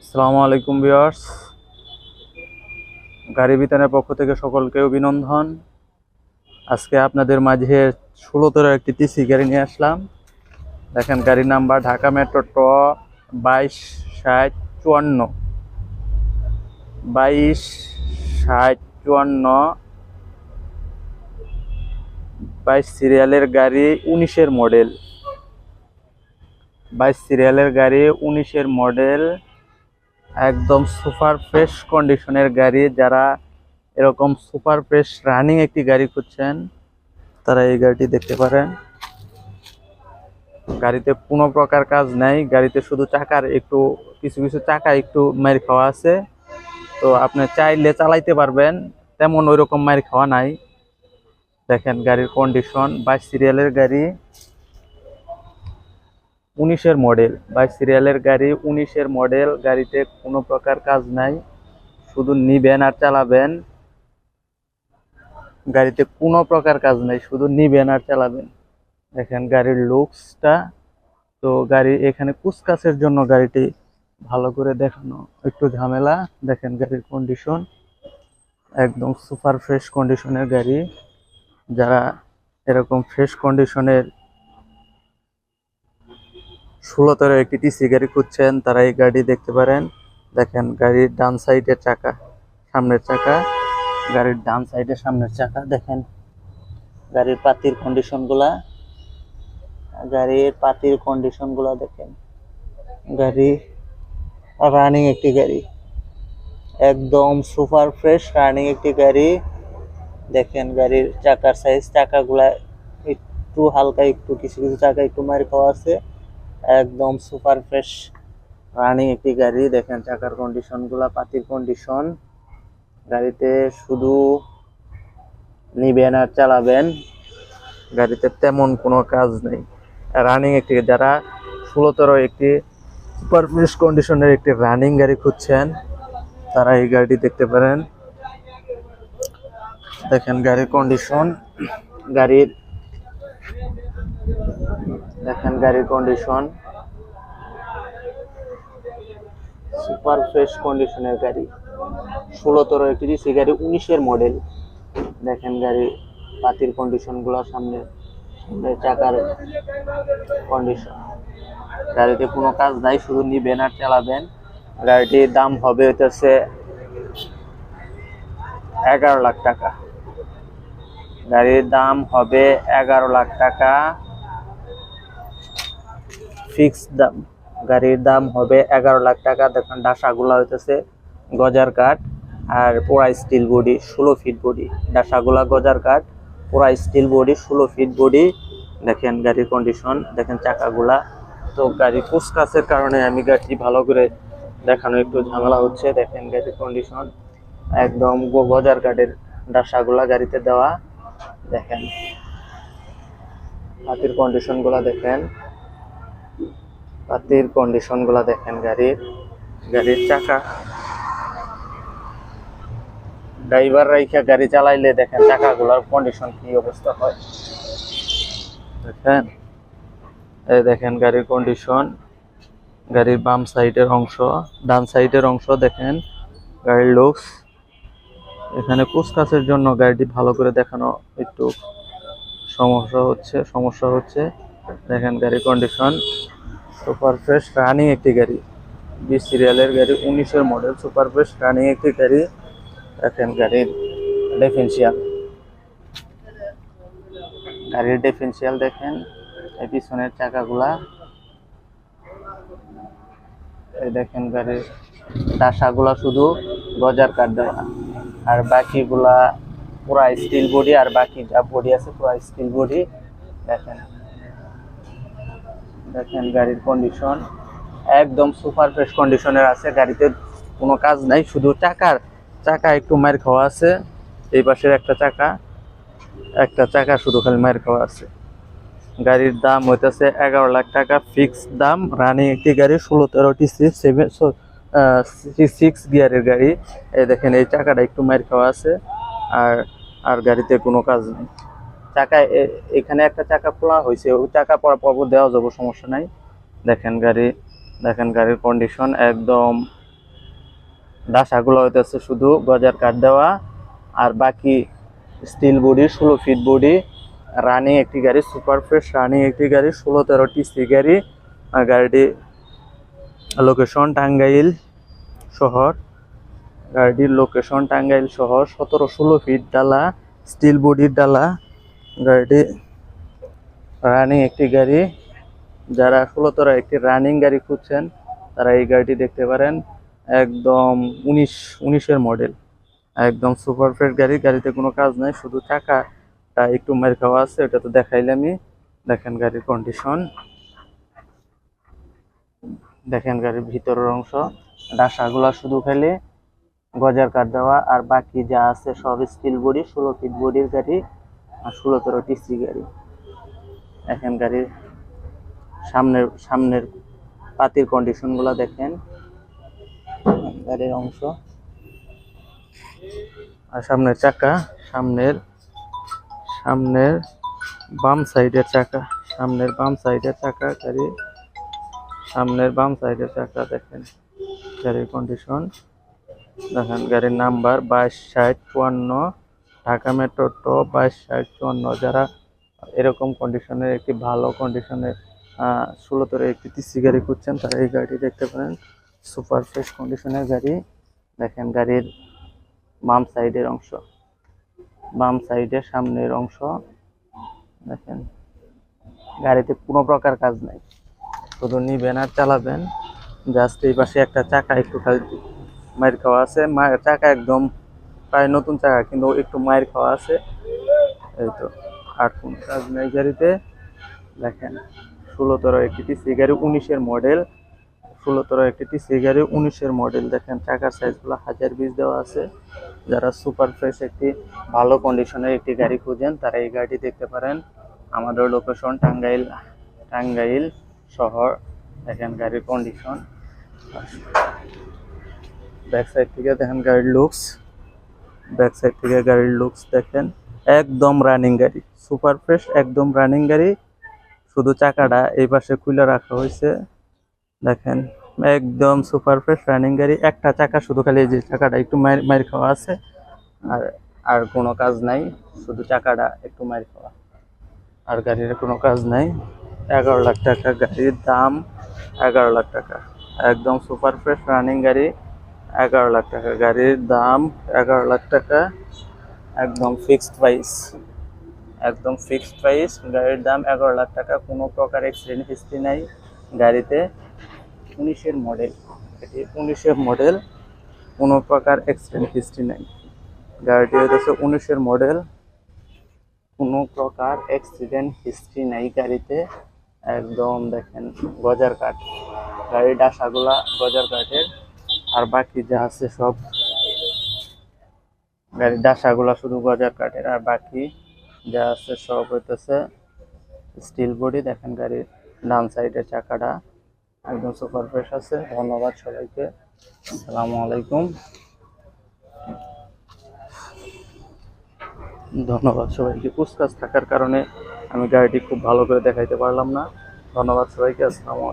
আসসালামু আলাইকুম ভিউয়ার্স। গাড়ি বিতানের পক্ষ থেকে সকলকে অভিনন্দন। আজকে আপনাদের মাঝে ষোলোতর একটি টিসি গাড়ি নিয়ে আসলাম। দেখেন গাড়ির নাম্বার ঢাকা মেট্রো ট বাইশ ষাট চুয়ান্ন। বাইশ ষাট চুয়ান্ন। বাইশ সিরিয়ালের গাড়ি উনিশের মডেল। বাইশ সিরিয়ালের গাড়ি উনিশের মডেল। একদম সুপার ফ্রেশ কন্ডিশনের গাড়ি, যারা এরকম সুপার ফ্রেশ রানিং একটি গাড়ি খুঁজছেন, তারা এই গাড়িটি দেখতে পারেন। গাড়িতে কোনো প্রকার কাজ নাই, গাড়িতে শুধু চাকার একটু, কিছু কিছু চাকা একটু মার খাওয়া আছে। তো আপনি চাইলে চালাইতে পারবেন, তেমন ওই রকম মার খাওয়া নাই। দেখেন গাড়ির কন্ডিশন বাইশ সিরিয়ালের গাড়ি। উনিশের মডেল বা সিরিয়ালের গাড়ি উনিশের মডেল গাড়িতে কোনো প্রকার কাজ নাই। শুধু নিবেন আর চালাবেন। গাড়িতে কোনো প্রকার কাজ নাই, শুধু নিবেন আর চালাবেন। দেখেন গাড়ির লুকসটা তো গাড়ি এখানে কুচকাচের জন্য গাড়িটি ভালো করে দেখানো। একটু ঝামেলা। দেখেন গাড়ির কন্ডিশন একদম সুপার ফ্রেশ কন্ডিশনের গাড়ি। যারা এরকম ফ্রেশ কন্ডিশনের ষোলোতর একটি টিসি গাড়ি খুঁজছেন, তারা এই গাড়ি দেখতে পারেন। দেখেন, গাড়ির ডান সাইডের চাকা, সামনের চাকা, গাড়ির ডান সাইডের সামনের চাকা, দেখেন। গাড়ির পাতির কন্ডিশনগুলা গাড়ির পাতির কন্ডিশনগুলা দেখেন। গাড়ি রানিং একটি গাড়ি। একদম সুপার ফ্রেশ রানিং একটি গাড়ি। দেখেন, গাড়ির চাকার সাইজ চাকাগুলা একটু হালকা, একটু কিছু কিছু চাকা একটু মার খাওয়া আছে। একদম সুপার ফ্রেশ রানিং একটি গাড়ি। দেখেন চাকার কন্ডিশনগুলা, পাতির কন্ডিশন গাড়িতে শুধু নিবেন আর চালাবেন। গাড়িতে তেমন কোনো কাজ নেই। রানিং একটি, যারা ষোলোতর একটি সুপার ফ্রেশ কন্ডিশনের একটি রানিং গাড়ি খুঁজছেন, তারা এই গাড়িটি দেখতে পারেন। দেখেন গাড়ির কন্ডিশন গাড়ির দেখেন গাড়ির কন্ডিশন সুপার ফ্রেশ কন্ডিশনের গাড়ি। ষোলোতর একটি ডিসি গাড়ি উনিশের মডেল দেখেন গাড়ি পাতির কন্ডিশনগুলো সামনে সামনে চাকার কন্ডিশন গাড়িতে কোনো কাজ নাই, শুধু নিবেন আর চালাবেন। গাড়িটির দাম হবে হইতেছে এগারো লাখ টাকা। গাড়ির দাম হবে এগারো লাখ টাকা। ফিক্সড দাম, গাড়ির দাম হবে এগারো লাখ টাকা। দেখেন, ডাসাগুলা হইতেছে গজার কাঠ আর পোড়া স্টিল বডি ষোলো ফিট বডি ডাসাগুলা গজার কাঠ পোড়া স্টিল বডি ষোলো ফিট বডি দেখেন গাড়ির কন্ডিশন দেখেন চাকাগুলা। তো গাড়ি কুচকাচের কারণে আমি গাড়িটি ভালো করে দেখানো একটু ঝামেলা হচ্ছে। দেখেন গাড়ির কন্ডিশন একদম গজার কাঠের ডাসাগুলা গাড়িতে দেওয়া। দেখেন, হাতির কন্ডিশনগুলা দেখেন। পাতির কন্ডিশনগুলা দেখেন গাড়ির। গাড়ির চাকা। ড্রাইভার রাইখা গাড়ি চালাইলে দেখেন চাকাগুলোর কন্ডিশন কি অবস্থা হয়। দেখেন? এই দেখেন গাড়ির কন্ডিশন গাড়ির বাম সাইডের অংশ, ডান সাইডের অংশ দেখেন গাড়ির লুকস এখানে কুচকাচের জন্য গাড়িটি ভালো করে দেখানো একটু সমস্যা হচ্ছে সমস্যা হচ্ছে। দেখেন গাড়ির কন্ডিশন সুপার ফ্রেশ রানিং একটি গাড়ি। বিশ সিরিয়ালের গাড়ি, উনিশের মডেল সুপার ফ্রেশ রানিং একটি গাড়ি। দেখেন গাড়ির ডিফেন্সিয়াল গাড়ির ডেফেন্সিয়াল দেখেন, এই পিছনের চাকাগুলা। এই দেখেন গাড়ির ডাসাগুলা শুধু গজার কাঠ দেওয়া। আর বাকিগুলা পুরা স্টিল বডি আর বাকি যা বডি আছে পুরা স্টিল বডি দেখেন। দেখেন গাড়ির কন্ডিশন একদম সুপার ফ্রেশ কন্ডিশনের আছে, গাড়িতে কোনো কাজ নাই, শুধু চাকার, চাকা একটু মার খাওয়া আছে, এই পাশের একটা চাকা একটা চাকা শুধু খালি মার খাওয়া আছে। গাড়ির দাম হইতেছে এগারো লাখ টাকা ফিক্সড দাম রানিং একটি গাড়ি ষোলো তেরোটি সিক্স সেভেন সিক্স গিয়ারের গাড়ি। এই দেখেন, এই চাকাটা একটু মার খাওয়া আছে, আর আর গাড়িতে কোনো কাজ নেই। চাকা এখানে একটা চাকা খোলা হয়েছে, ওই চাকা পর পর দেওয়া যাবে, সমস্যা নাই। দেখেন গাড়ি, দেখেন গাড়ির কন্ডিশন একদম ডাসাগুলো হইতেছে শুধু গজার কাঠ দেওয়া আর বাকি স্টিল বডি ষোলো ফিট বডি রানিং একটি গাড়ি সুপার ফ্রেশ রানিং একটি গাড়ি, ষোলো তেরো টিসি গাড়ি, আর গাড়িটি লোকেশন টাঙ্গাইল শহর। গাড়িটির লোকেশন টাঙ্গাইল শহর, সতেরো ষোলো ফিট ডালা স্টিল বডির ডালা। গাড়িটি রানিং একটি গাড়ি। যারা ষোলোতর একটি রানিং গাড়ি খুঁজছেন, তারা এই গাড়িটি দেখতে পারেন। একদম উনিশ, উনিশের মডেল একদম সুপার ফ্রেশ গাড়ি, গাড়িতে কোনো কাজ নাই, শুধু চাকাটা একটু মার খাওয়া আছে ওটা তো দেখাইলামই দেখেন গাড়ির কন্ডিশন দেখেন গাড়ির ভিতরের অংশ। ডাসাগুলা শুধু খালি গজার কাঠ দেওয়া, আর বাকি যা আছে সব স্টিল বডি ষোলো ফিট বডির গাড়ি। আর ষোলো তেরো টিসি গাড়ি। দেখেন গাড়ির সামনের সামনের পাতির কন্ডিশনগুলো দেখেন। গাড়ির অংশ। আর সামনের চাকা, সামনের সামনের বাম সাইডের চাকা, সামনের বাম সাইডের চাকা, গাড়ি, সামনের বাম সাইডের চাকা, দেখেন গাড়ির কন্ডিশন দেখেন গাড়ির নাম্বার বাইশ ষাট, চুয়ান্ন। ঢাকা মেট্রো টো বাইশ, ষাট, চুয়ান্ন যারা এরকম কন্ডিশনের একটি ভালো কন্ডিশনের ষোলোতর একটি টিসি গাড়ি খুঁজছেন, তারা এই গাড়িটি দেখতে পারেন। সুপার ফ্রেশ কন্ডিশনের গাড়ি। দেখেন গাড়ির বাম সাইডের অংশ। বাম সাইডের সামনের অংশ। দেখেন, গাড়িতে কোনো প্রকার কাজ নাই। শুধু নিবেন আর চালাবেন। জাস্ট এই পাশে একটা চাকা একটু খালি মায়ের খাওয়া আছে। মায়ের চাকা একদম প্রায় নতুন চাকা, কিন্তু একটু মায়ের খাওয়া আছে। এই তো, আর কোনো কাজ গাড়িতে। দেখেন, ষোলোতর একটি টিসি গাড়ি উনিশের মডেল ষোলোতর একটি টিসি গাড়ি উনিশের মডেল দেখেন, চাকার সাইজগুলো হাজার বিশ দেওয়া আছে। যারা সুপার ফ্রেশ একটি, ভালো কন্ডিশনের একটি গাড়ি খুঁজেন, তারা এই গাড়িটি দেখতে পারেন। আমাদের লোকেশন টাঙ্গাইল টাঙ্গাইল শহর। দেখেন গাড়ির কন্ডিশন ব্যাক সাইড থেকে দেখেন গাড়ির লুকস ব্যাক সাইড থেকে গাড়ির লুকস দেখেন। একদম রানিং গাড়ি সুপার ফ্রেশ একদম রানিং গাড়ি। শুধু চাকাটা এই পাশে খুলে রাখা হয়েছে। দেখেন, একদম সুপার ফ্রেশ রানিং গাড়ি। একটা চাকা শুধু খালি যে চাকাটা একটু মায়ের মায়ের খাওয়া আছে। আর আর কোনো কাজ নাই, শুধু চাকাটা একটু মায়ের খাওয়া। আর গাড়ির কোনো কাজ নাই। এগারো লাখ টাকা গাড়ির দাম, এগারো লাখ টাকা। একদম সুপার ফ্রেশ রানিং গাড়ি। এগারো লাখ টাকা। গাড়ির দাম এগারো লাখ টাকা, একদম ফিক্সড প্রাইস একদম ফিক্সড প্রাইস গাড়ির দাম এগারো লাখ টাকা। কোনো প্রকার অ্যাক্সিডেন্ট হিস্ট্রি নাই গাড়িতে। উনিশের মডেল এটি উনিশের মডেল কোনো প্রকার অ্যাক্সিডেন্ট হিস্ট্রি নাই। গাড়িটি হচ্ছে উনিশের মডেল কোনো প্রকার অ্যাক্সিডেন্ট হিস্ট্রি নাই গাড়িতে। একদম দেখেন গজার কাঠ। গাড়ির ডাসাগুলা গজার কাঠের। আর বাকি যা আছে সব গাড়ির ডাসাগুলা শুধু গজার কাঠের, আর বাকি যা আছে সব হইতেছে স্টিল বডি দেখেন গাড়ির ডান সাইডের চাকাটা। একদম সুপার ফ্রেশ আছে। ধন্যবাদ সবাইকে। আসসালামু আলাইকুম। ধন্যবাদ সবাইকে। কুচকাজ থাকার কারণে আমি গাড়িটি খুব ভালো করে দেখাইতে পারলাম না। ধন্যবাদ সবাইকে। আসসালামু